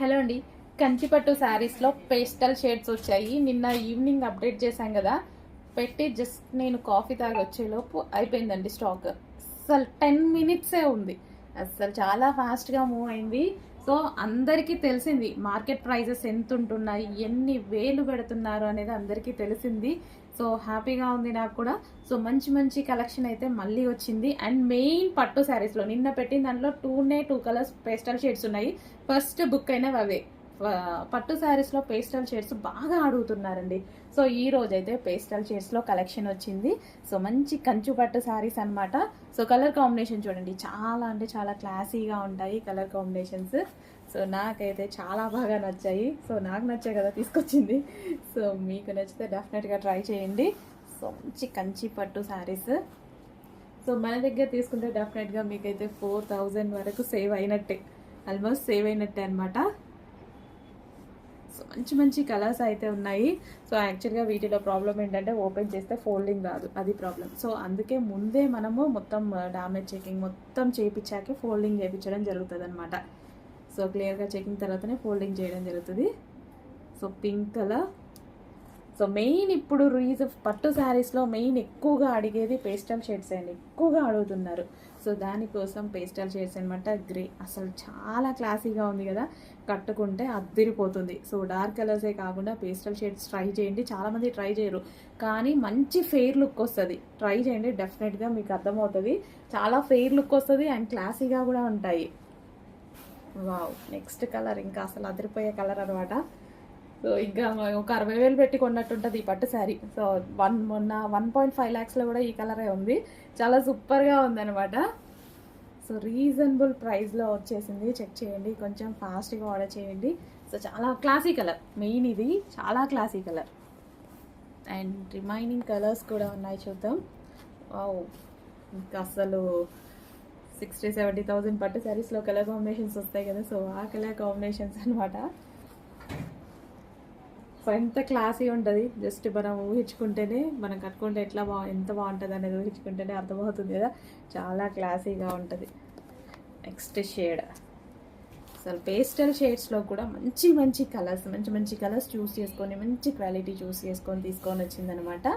Hello అండి. కంచిపట్టు శారీస్లో pastel shades వచ్చాయి. నిన్న ఈవినింగ్ అప్డేట్ చేశాం కదా. పెట్టి జస్ట్ నేను కాఫీ తాగి వచ్చేలోపు అయిపోయిందండి స్టాక్. అసలు టెన్ మినిట్సే ఉంది. అసలు చాలా ఫాస్ట్గా మూవ్ అయింది. సో అందరికీ తెలిసింది మార్కెట్ ప్రైజెస్ ఎంత ఉంటున్నాయి ఎన్ని వేలు పెడుతున్నారు అనేది అందరికీ తెలిసింది. సో హ్యాపీగా ఉంది నాకు కూడా. సో మంచి మంచి కలెక్షన్ అయితే మళ్ళీ వచ్చింది. అండ్ మెయిన్ పట్టు శారీస్లో నిన్న పెట్టిన దాంట్లో టూనే టూ కలర్స్ పేస్టల్ షేడ్స్ ఉన్నాయి. ఫస్ట్ బుక్ అయినవి అవే. పట్టు శారీస్లో పేస్టల్ షేడ్స్ బాగా అడుగుతున్నారండి సో ఈ రోజైతే అయితే పేస్టల్ షేడ్స్లో కలెక్షన్ వచ్చింది. సో మంచి కంచు పట్టు శారీస్ అనమాట సో కలర్ కాంబినేషన్ చూడండి. చాలా అంటే చాలా క్లాసీగా ఉంటాయి కలర్ కాంబినేషన్స్. సో నాకైతే చాలా బాగా నచ్చాయి. సో నాకు నచ్చాయి కదా తీసుకొచ్చింది. సో మీకు నచ్చితే డెఫినెట్గా ట్రై చేయండి. సో మంచి కంచి పట్టు శారీస్. సో మన దగ్గర తీసుకుంటే డెఫినెట్గా మీకైతే ఫోర్ థౌజండ్ వరకు సేవ్ అయినట్టే. ఆల్మోస్ట్ సేవ్ అయినట్టే అనమాట సో మంచి మంచి కలర్స్ అయితే ఉన్నాయి. సో యాక్చువల్గా వీటిలో ప్రాబ్లం ఏంటంటే ఓపెన్ చేస్తే ఫోల్డింగ్ రాదు. అది ప్రాబ్లం సో అందుకే ముందే మనము మొత్తం uh, డామేజ్ చెకింగ్ మొత్తం చేయించాకే ఫోల్డింగ్ చేయించడం జరుగుతుంది అనమాట సో క్లియర్గా చెకింగ్ తర్వాతనే ఫోల్డింగ్ చేయడం జరుగుతుంది. So pink colour so main ఇప్పుడు రీజ్ పట్టు శారీస్లో మెయిన్ ఎక్కువగా అడిగేది పేస్టల్ షేడ్స్ అండి. ఎక్కువగా అడుగుతున్నారు. సో దానికోసం పేస్టల్ షేడ్స్ అనమాట గ్రే అసలు చాలా క్లాసీగా ఉంది కదా. కట్టుకుంటే అద్దరిపోతుంది. సో డార్క్ కలర్సే కాకుండా పేస్టల్ షేడ్స్ ట్రై చేయండి. చాలామంది ట్రై చేయరు. కానీ మంచి ఫెయిర్ లుక్ వస్తుంది. ట్రై చేయండి. డెఫినెట్గా మీకు అర్థమవుతుంది. చాలా ఫెయిర్ లుక్ వస్తుంది అండ్ క్లాసీగా కూడా ఉంటాయి. వావ్ నెక్స్ట్ కలర్ ఇంకా అసలు అదిరిపోయే కలర్ అనమాట సో ఇంకా ఒక అరవై వేలు పెట్టి కొన్నట్టుంటుంది ఈ పట్టు శారీ. సో వన్ మొన్న వన్ పాయింట్ ఫైవ్ ల్యాక్స్లో కూడా ఈ కలరే ఉంది. చాలా సూపర్గా ఉందన్నమాట. సో రీజనబుల్ ప్రైస్లో వచ్చేసింది. చెక్ చేయండి. కొంచెం ఫాస్ట్గా ఆర్డర్ చేయండి. సో చాలా క్లాసీ కలర్ మెయిన్ ఇది. చాలా classy colour and remaining colours కూడా ఉన్నాయి చూద్దాం. వావ్ ఇంకా అసలు సిక్స్టీ సెవెంటీ థౌజండ్ పట్టు శారీస్లో కలర్ కాంబినేషన్స్ వస్తాయి కదా. సో ఆ కలర్ కాంబినేషన్స్ అనమాట ఎంత క్లాసీ ఉంటుంది. జస్ట్ మనం ఊహించుకుంటేనే మనం కట్టుకుంటే ఎట్లా బా ఎంత బాగుంటుంది అనేది ఊహించుకుంటేనే అర్థమవుతుంది కదా. చాలా క్లాసీగా ఉంటుంది. నెక్స్ట్ షేడ్ అసలు పేస్టల్ షేడ్స్లో కూడా మంచి మంచి కలర్స్ మంచి మంచి కలర్స్ చూస్ చేసుకొని మంచి క్వాలిటీ చూస్ చేసుకొని తీసుకొని వచ్చిందనమాట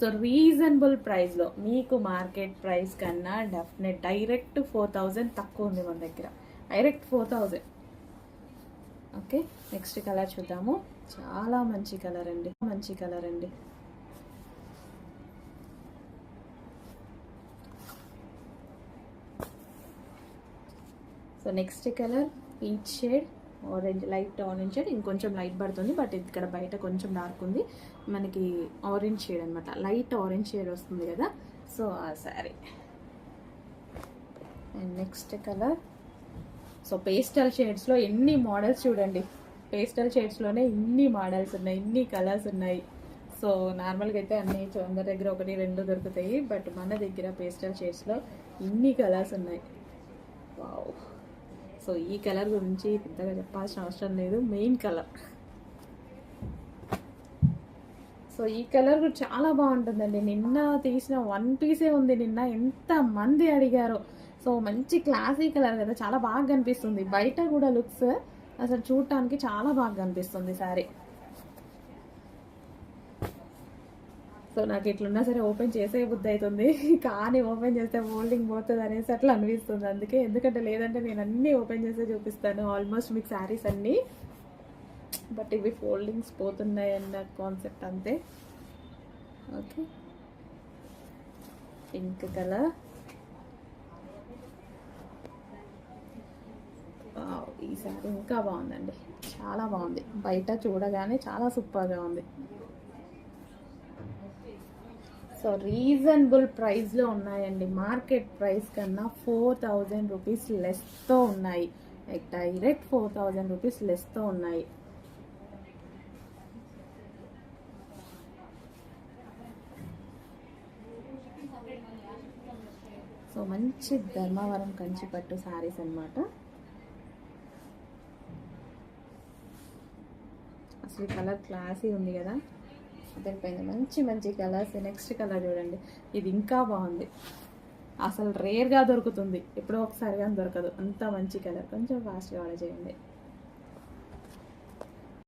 సో రీజనబుల్ ప్రైస్లో మీకు మార్కెట్ ప్రైస్ కన్నా డెఫినెట్ డైరెక్ట్ ఫోర్ థౌజండ్ తక్కువ ఉంది మన దగ్గర. Direct four thousand okay next colour చూద్దాము. చాలా మంచి కలర్ అండి. మంచి కలర్ అండి. So next colour peach shade orange light orange shade. ఇంకొంచెం లైట్ పడుతుంది బట్ ఇక్కడ బయట కొంచెం డార్క్ ఉంది. మనకి ఆరెంజ్ షేడ్ అనమాట లైట్ ఆరెంజ్ షేడ్ వస్తుంది కదా. సో ఆ sari and next colour. So pastel షేడ్స్లో ఎన్ని మోడల్స్ చూడండి. పేస్టల్ షేడ్స్లోనే ఇన్ని మోడల్స్ ఉన్నాయి ఇన్ని కలర్స్ ఉన్నాయి. సో నార్మల్గా అయితే అన్ని చో- అందరి దగ్గర ఒకటి రెండు దొరుకుతాయి. బట్ మన దగ్గర పేస్టల్ షేడ్స్లో ఇన్ని కలర్స్ ఉన్నాయి. వావ్. సో ఈ కలర్ గురించి పెద్దగా చెప్పాల్సిన అవసరం లేదు. Main colour. సో ఈ కలర్ కూడా చాలా బాగుంటుందండి. నిన్న తీసిన వన్ పీసే ఉంది నిన్న. ఎంత మంది సో మంచి క్లాసీ కలర్ కదా. చాలా బాగా కనిపిస్తుంది. బయట కూడా లుక్స్ అసలు చూడటానికి చాలా బాగా కనిపిస్తుంది సారీ సో నాకు ఇట్లున్నా సరే ఓపెన్ చేసే బుద్ధి అవుతుంది కానీ ఓపెన్ చేస్తే ఫోల్డింగ్ పోతుంది అనేసి అట్లా అనిపిస్తుంది అందుకే. ఎందుకంటే లేదంటే నేను అన్నీ ఓపెన్ చేసే చూపిస్తాను. ఆల్మోస్ట్ మీకు శారీస్ అన్నీ. బట్ ఇవి ఫోల్డింగ్స్ పోతున్నాయి అన్న కాన్సెప్ట్ అంతే. ఓకే. Pink colour. ఈ శారీ ఇంకా బాగుందండి. చాలా బాగుంది. బయట చూడగానే చాలా సూపర్గా ఉంది. సో రీజనబుల్ ప్రైస్లో ఉన్నాయండి. మార్కెట్ ప్రైస్ కన్నా ఫోర్ థౌజండ్ రూపీస్ లెస్తో ఉన్నాయి. Like direct four thousand rupees లెస్తో ఉన్నాయి. సో మంచి ధర్మవరం కంచిపట్టు శారీస్ అన్నమాట. అసలు కలర్ క్లాసీ ఉంది కదా. అదిరిపోయింది. మంచి మంచి కలర్స్ నెక్స్ట్ కలర్ చూడండి. ఇది ఇంకా బాగుంది. అసలు రేర్గా దొరుకుతుంది. ఎప్పుడో ఒకసారి కానీ దొరకదు. అంత మంచి కలర్. కొంచెం ఫాస్ట్గా ఆర్డర్ చేయండి.